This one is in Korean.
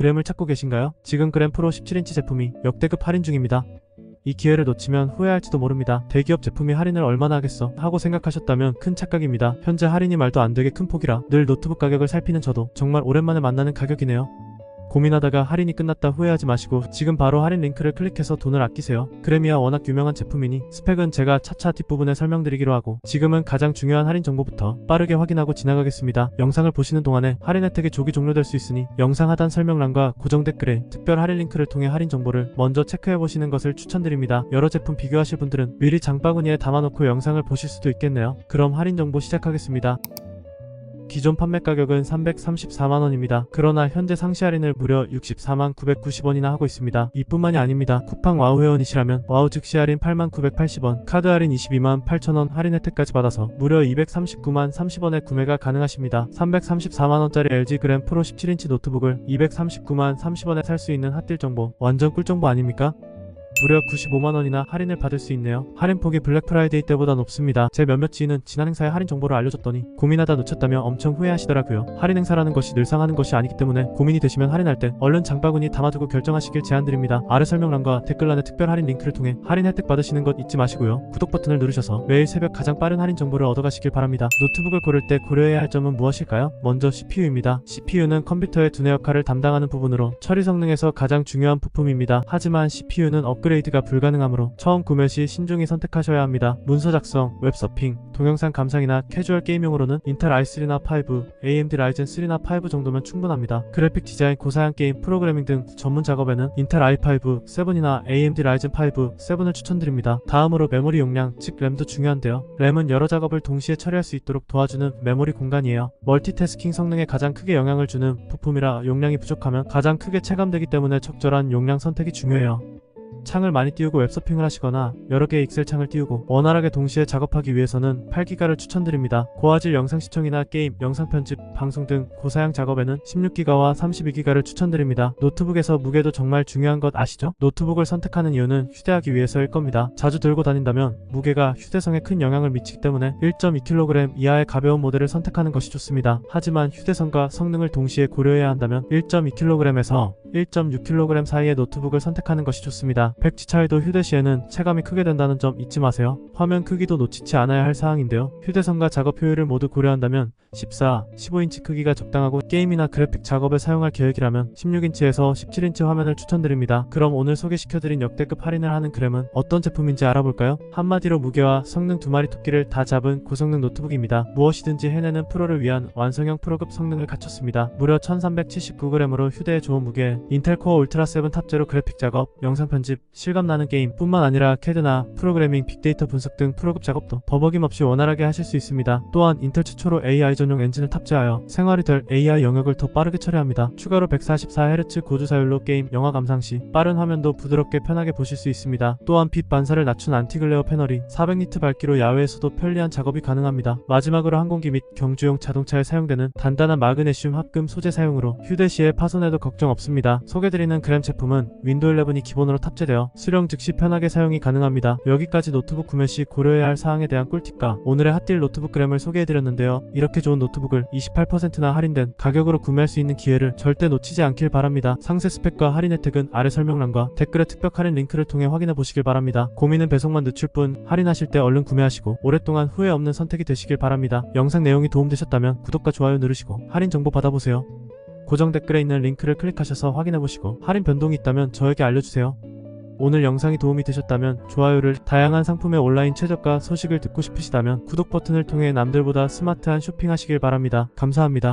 그램을 찾고 계신가요? 지금 그램 프로 17인치 제품이 역대급 할인 중입니다. 이 기회를 놓치면 후회할지도 모릅니다. 대기업 제품이 할인을 얼마나 하겠어 하고 생각하셨다면 큰 착각입니다. 현재 할인이 말도 안 되게 큰 폭이라 늘 노트북 가격을 살피는 저도 정말 오랜만에 만나는 가격이네요. 고민하다가 할인이 끝났다 후회하지 마시고 지금 바로 할인 링크를 클릭해서 돈을 아끼세요. 그래미야 워낙 유명한 제품이니 스펙은 제가 차차 뒷부분에 설명드리기로 하고 지금은 가장 중요한 할인 정보부터 빠르게 확인하고 지나가겠습니다. 영상을 보시는 동안에 할인 혜택이 조기 종료될 수 있으니 영상 하단 설명란과 고정 댓글에 특별 할인 링크를 통해 할인 정보를 먼저 체크해 보시는 것을 추천드립니다. 여러 제품 비교하실 분들은 미리 장바구니에 담아놓고 영상을 보실 수도 있겠네요. 그럼 할인 정보 시작하겠습니다. 기존 판매 가격은 334만원입니다. 그러나 현재 상시 할인을 무려 64만 990원이나 하고 있습니다. 이뿐만이 아닙니다. 쿠팡 와우 회원이시라면 와우 즉시 할인 8만 980원, 카드 할인 22만 8천원 할인 혜택까지 받아서 무려 239만 30원에 구매가 가능하십니다. 334만원짜리 LG 그램 프로 17인치 노트북을 239만 30원에 살 수 있는 핫딜 정보 완전 꿀 정보 아닙니까? 무려 95만원이나 할인을 받을 수 있네요. 할인폭이 블랙 프라이데이 때보다 높습니다. 제 몇몇 지인은 지난 행사에 할인 정보를 알려줬더니 고민하다 놓쳤다며 엄청 후회하시더라고요. 할인 행사라는 것이 늘 상 하는 것이 아니기 때문에 고민이 되시면 할인할 때 얼른 장바구니 담아두고 결정하시길 제안드립니다. 아래 설명란과 댓글란의 특별 할인 링크를 통해 할인 혜택 받으시는 것 잊지 마시고요. 구독 버튼을 누르셔서 매일 새벽 가장 빠른 할인 정보를 얻어가시길 바랍니다. 노트북을 고를 때 고려해야 할 점은 무엇일까요? 먼저 CPU입니다. CPU는 컴퓨터의 두뇌 역할을 담당하는 부분으로 처리 성능에서 가장 중요한 부품입니다. 하지만 CPU는 업그레이드 가 불가능하므로 처음 구매 시 신중히 선택하셔야 합니다. 문서 작성, 웹 서핑, 동영상 감상이나 캐주얼 게임용으로는 인텔 i3나 5, AMD 라이젠 3나 5 정도면 충분합니다. 그래픽 디자인, 고사양 게임, 프로그래밍 등 전문 작업에는 인텔 i5, 7이나 AMD 라이젠 5, 7을 추천드립니다. 다음으로 메모리 용량, 즉 램도 중요한데요. 램은 여러 작업을 동시에 처리할 수 있도록 도와주는 메모리 공간이에요. 멀티태스킹 성능에 가장 크게 영향을 주는 부품이라 용량이 부족하면 가장 크게 체감되기 때문에 적절한 용량 선택이 중요해요. 창을 많이 띄우고 웹서핑을 하시거나 여러 개의 익셀 창을 띄우고 원활하게 동시에 작업하기 위해서는 8기가를 추천드립니다. 고화질 영상 시청이나 게임, 영상 편집, 방송 등 고사양 작업에는 16기가와 32기가를 추천드립니다. 노트북에서 무게도 정말 중요한 것 아시죠? 노트북을 선택하는 이유는 휴대하기 위해서일 겁니다. 자주 들고 다닌다면 무게가 휴대성에 큰 영향을 미치기 때문에 1.2kg 이하의 가벼운 모델을 선택하는 것이 좋습니다. 하지만 휴대성과 성능을 동시에 고려해야 한다면 1.2kg에서 1.6kg 사이의 노트북을 선택하는 것이 좋습니다. 백지 차이도 휴대 시에는 체감이 크게 된다는 점 잊지 마세요. 화면 크기도 놓치지 않아야 할 사항인데요. 휴대성과 작업 효율을 모두 고려한다면 14, 15인치 크기가 적당하고 게임이나 그래픽 작업에 사용할 계획이라면 16인치에서 17인치 화면을 추천드립니다. 그럼 오늘 소개시켜드린 역대급 할인을 하는 그램은 어떤 제품인지 알아볼까요? 한마디로 무게와 성능 두 마리 토끼를 다 잡은 고성능 노트북입니다. 무엇이든지 해내는 프로를 위한 완성형 프로급 성능을 갖췄습니다. 무려 1379g으로 휴대에 좋은 무게, 인텔 코어 울트라 7 탑재로 그래픽 작업, 영상 편집, 실감나는 게임 뿐만 아니라 캐드나 프로그래밍, 빅데이터 분석 등 프로급 작업도 버벅임 없이 원활하게 하실 수 있습니다. 또한 인텔 최초로 AI 전용 엔진을 탑재하여 생활이 될 AI 영역을 더 빠르게 처리합니다. 추가로 144Hz 고주 사율로 게임, 영화 감상 시 빠른 화면도 부드럽게 편하게 보실 수 있습니다. 또한 빛 반사를 낮춘 안티글레어 패널이 400니트 밝기로 야외에서도 편리한 작업이 가능합니다. 마지막으로 항공기 및 경주용 자동차에 사용되는 단단한 마그네슘 합금 소재 사용으로 휴대 시에 파손에도 걱정 없 습니다. 소개드리는 그램 제품은 윈도우 11이 기본으로 탑재되어 수령 즉시 편하게 사용이 가능합니다. 여기까지 노트북 구매 시 고려해야 할 사항에 대한 꿀팁과 오늘의 핫딜 노트북 그램을 소개해드렸는데요. 이렇게 좋은 노트북을 28%나 할인된 가격으로 구매할 수 있는 기회를 절대 놓치지 않길 바랍니다. 상세 스펙과 할인 혜택은 아래 설명란과 댓글에 특별 할인 링크를 통해 확인해 보시길 바랍니다. 고민은 배송만 늦출 뿐 할인하실 때 얼른 구매하시고 오랫동안 후회 없는 선택이 되시길 바랍니다. 영상 내용이 도움되셨다면 구독과 좋아요 누르시고 할인 정보 받아보세요. 고정 댓글에 있는 링크를 클릭하셔서 확인해보시고 할인 변동이 있다면 저에게 알려주세요. 오늘 영상이 도움이 되셨다면 좋아요를 다양한 상품의 온라인 최저가 소식을 듣고 싶으시다면 구독 버튼을 통해 남들보다 스마트한 쇼핑하시길 바랍니다. 감사합니다.